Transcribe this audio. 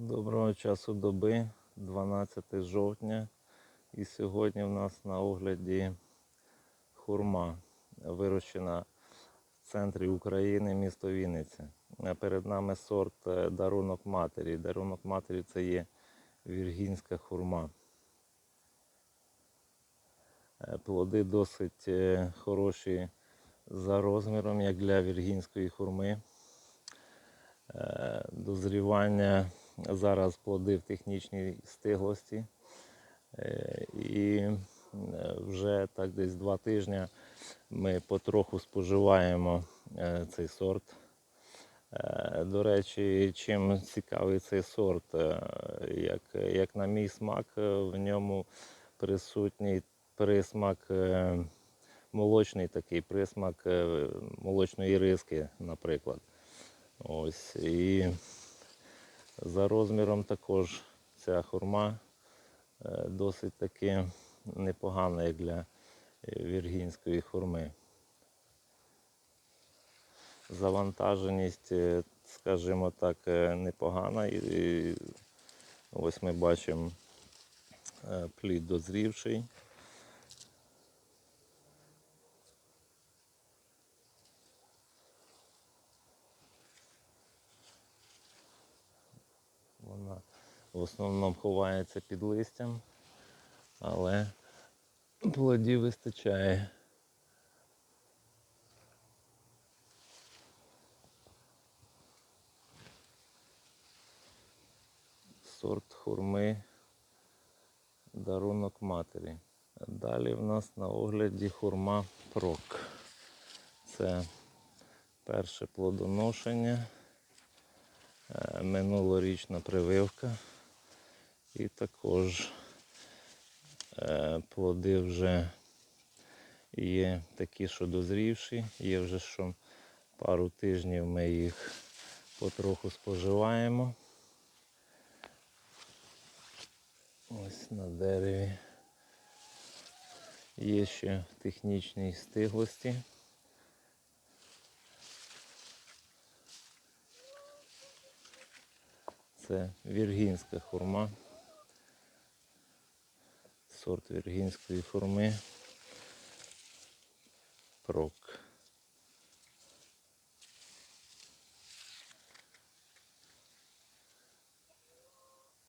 Доброго часу доби, 12 жовтня. І сьогодні в нас на огляді хурма, вирощена в центрі України, місто Вінниця. Е, Перед нами сорт е, дарунок матері. Дарунок матері це є віргінська хурма. Е, Плоди досить е, хороші за розміром, як для віргінської хурми. Дозрівання зараз плоди в технічній стиглості. Е, І е, вже так десь два тижні ми потроху споживаємо е, цей сорт. До речі, чим цікавий цей сорт, як, як на мій смак, в ньому присутній присмак молочний такий, присмак молочної риски, наприклад. Ось. І за розміром також ця хурма е, досить таки непогана, як для е, віргінської хурми. Завантаженість, е, скажімо так, непогана. І, ось ми бачимо плід дозрівший. Вона в основному ховається під листям, але плодів вистачає. Сорт хурми дарунок матері. Далі в нас на огляді хурма прок. Це перше плодоношення минулорічна прививка. І також е, плоди вже є такі, що дозрівші, є вже що пару тижнів ми їх потроху споживаємо. Ось на дереві. Є ще в технічній стиглості. Це віргінська хурма. Сорт віргінської хурми. Прок.